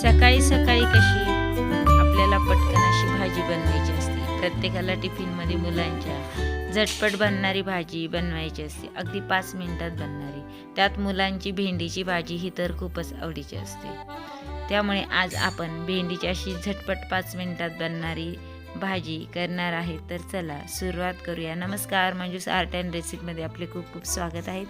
सकाळी सकाळी कशी आपल्याला पटकन अशी भाजी बनवायची असते. प्रत्येकाला टिफिनमध्ये मुलांच्या झटपट बनणारी भाजी बनवायची असते. अगदी पाच मिनिटात बनणारी. त्यात मुलांची भेंडीची भाजी ही तर खूपच आवडीची असते. त्यामुळे आज आपण भेंडीची अशी झटपट पाच मिनिटात बनणारी भाजी करणार आहे. तर चला सुरुवात करूया. नमस्कार मंजूस आर्ट अँड रेसिपीमध्ये आपले खूप खूप स्वागत आहे.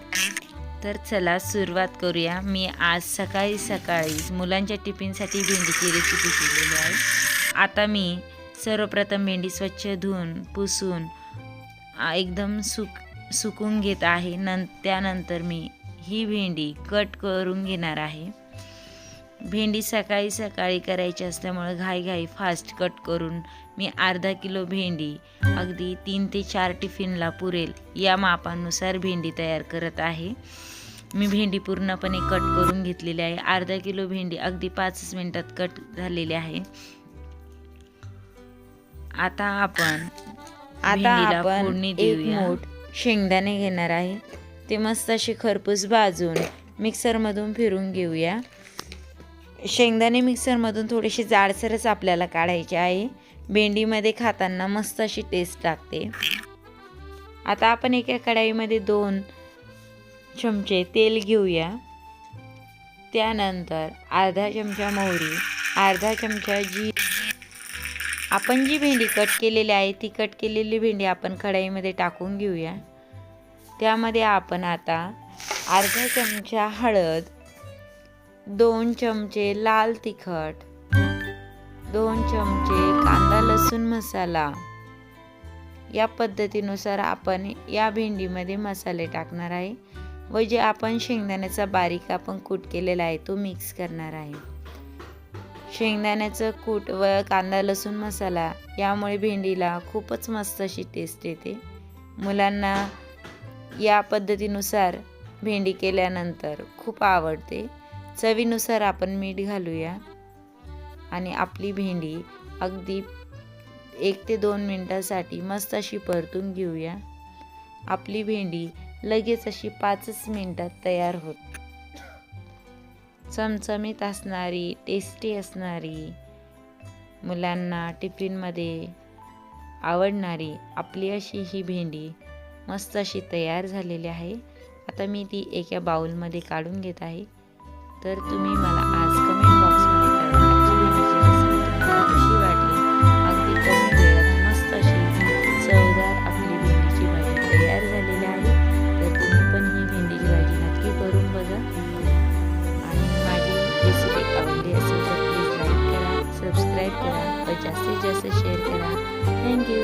तर चला सुरुवात करूया. मी आज सकाळी सकाळी मुलांच्या टिफिनसाठी भेंडीची रेसिपी केलेली आहे. आता मी सर्वप्रथम भेंडी स्वच्छ धुवून पुसून एकदम सुक सुकून घेत आहे. नं त्यानंतर मी ही भेंडी कट करून घेणार आहे. भेंडी सकाळी सकाळी करायची असल्यामुळं घाईघाई फास्ट कट करून मी अर्धा किलो भेंडी अगदी तीन ते चार टिफिनला पुरेल या मापानुसार भेंडी तयार करत आहे. मी भेंडी पूर्णपणे कट करून घेतलेली आहे. अर्धा किलो भेंडी अगदी पाचच मिनिटात कट झालेली आहे. आता आपण आता आपण. मूठ शेंगदाणे घेणार आहे. ते मस्त असे खरपूस भाजून मिक्सरमधून फिरून घेऊया. शेंगदाणे मिक्सरमधून थोडीशी जाडसरच आपल्याला काढायचे आहे. भेंडीमध्ये खाताना मस्त अशी टेस्ट लागते. आता आपण एका कढाईमध्ये दोन चमचे तेल घेऊया. त्यानंतर अर्धा चमचा मोहरी अर्धा चमचा जी आपण जी भेंडी कट केलेली आहे ती कट केलेली भेंडी आपण कढाईमध्ये टाकून घेऊया. त्यामध्ये आपण आता अर्धा चमचा हळद दोन चमचे लाल तिखट दोन चमचे कांदा लसूण मसाला. या पद्धतीनुसार आपण या भेंडीमध्ये मसाले टाकणार आहे व जे आपण शेंगदाण्याचा बारीक आपण कूट केलेला आहे तो मिक्स करणार आहे. शेंगदाण्याचं कूट व कांदा लसूण मसाला यामुळे भेंडीला खूपच मस्त अशी टेस्ट येते. मुलांना या पद्धतीनुसार भेंडी केल्यानंतर खूप आवडते. चवीनुसार आपण मीठ घालूया. आणि आपली भेंडी अगदी एक ते दोन मिनटासाठी मस्त अशी परतून घेऊया. आपली भेंडी लगेच अशी पाचच मिनटात तयार होत. चमचमीत असणारी टेस्टी असणारी मुलांना टिफिनमध्ये आवडणारी आपली अशी ही भेंडी मस्त अशी तयार झालेली आहे. आता मी ती एका बाऊलमध्ये काढून घेत आहे. तर तुम्ही मला आज कमेंट बॉक्समध्ये कळवा आजची भेंडीची रेसिपी तुम्हाला कशी वाटली? अगदी कमी वेळात मस्त अशी चवदार आपली भेंडीची भाजी तयार झालेली आहे. तर तुम्ही पण ही भेंडीची भाजी नक्की करून बघा. आणि माझी रेसिपी आवडली असेल तर प्लीज लाईक करा सबस्क्राईब करा व जास्तीत जास्त शेअर करा. थँक्यू